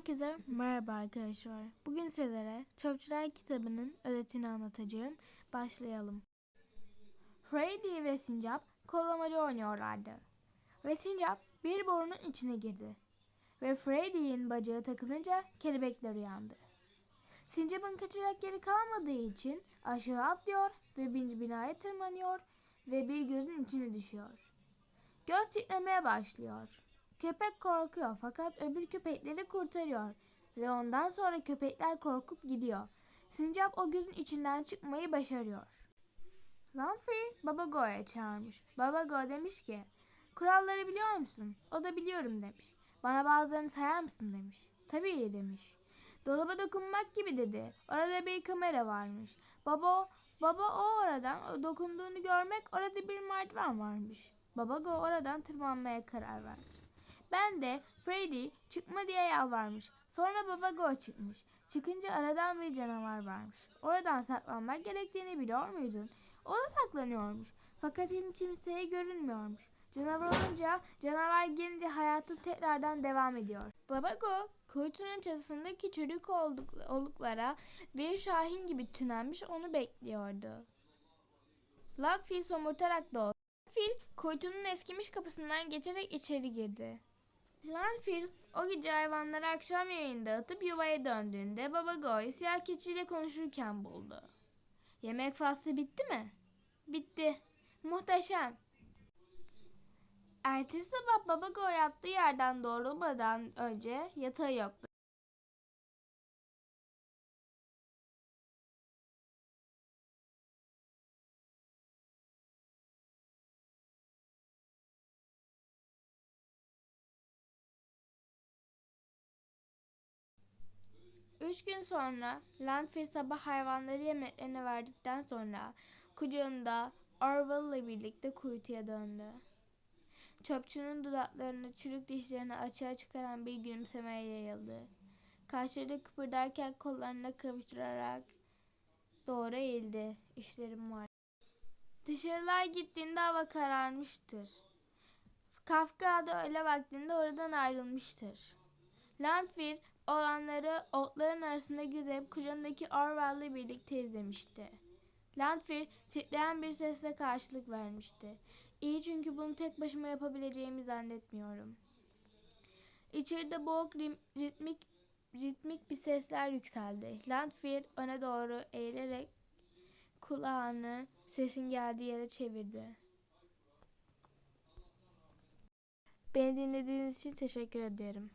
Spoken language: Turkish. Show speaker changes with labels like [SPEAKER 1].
[SPEAKER 1] Herkese merhaba arkadaşlar. Bugün sizlere Çöpçüler kitabının özetini anlatacağım. Başlayalım. Freddy ve Sincap kollamaca oynuyorlardı. Ve Sincap bir borunun içine girdi. Ve Freddy'nin bacağı takılınca kelebekler uyandı. Sincap'ın kaçacak yeri kalmadığı için aşağı atlıyor ve bir binaya tırmanıyor ve bir gözün içine düşüyor. Göz titremeye başlıyor. Köpek korkuyor fakat öbür köpekleri kurtarıyor ve ondan sonra köpekler korkup gidiyor. Sincap o gözün içinden çıkmayı başarıyor. Lanfrey Baba Go'ya çağırmış. Baba Go demiş ki kuralları biliyor musun? O da biliyorum demiş. Bana bazılarını sayar mısın demiş. Tabii demiş. Dolaba dokunmak gibi dedi. Orada bir kamera varmış. Baba Baba o oradan dokunduğunu görmek orada bir merdiven varmış. Baba Go oradan tırmanmaya karar vermiş. Ben de Freddy çıkma diye yalvarmış. Sonra Baba Go çıkmış. Çıkınca aradan bir canavar varmış. Oradan saklanmak gerektiğini biliyor muydun? O da saklanıyormuş. Fakat hiç kimseye görünmüyormuş. Canavar olunca, canavar gelince hayatı tekrardan devam ediyor. Baba Go, kuytunun çatısındaki çürük olduk, oluklara bir şahin gibi tünenmiş onu bekliyordu. Luffy somurtarak doğdu. Fil kuytunun eskimiş kapısından geçerek içeri girdi. Lanfil o gece hayvanları akşam yemeğini dağıtıp yuvaya döndüğünde Baba Goy siyah keçiyle konuşurken buldu. Yemek faslı bitti mi? Bitti. Muhteşem. Ertesi sabah Baba Goy yattığı yerden doğrulmadan önce yatağı yoktu. Üç gün sonra Landfir sabah hayvanları yemeklerini verdikten sonra kucağında Orwell ile birlikte kuytuya döndü. Çöpçünün dudaklarını çürük dişlerini açığa çıkaran bir gülümsemeye yayıldı. Kaşları kıpırdarken kollarına kavuşturarak doğru eğildi. İşlerim var. Dışarılar gittiğinde hava kararmıştır. Kafka da öğle vaktinde oradan ayrılmıştır. Landfir olanları otların arasında gezip kucağındaki Orwell'le birlikte izlemişti. Landfir titreyen bir sesle karşılık vermişti. İyi çünkü bunu tek başıma yapabileceğimi zannetmiyorum. İçeride boğuk ritmik ritmik bir sesler yükseldi. Landfir öne doğru eğilerek kulağını sesin geldiği yere çevirdi. Beni dinlediğiniz için teşekkür ederim.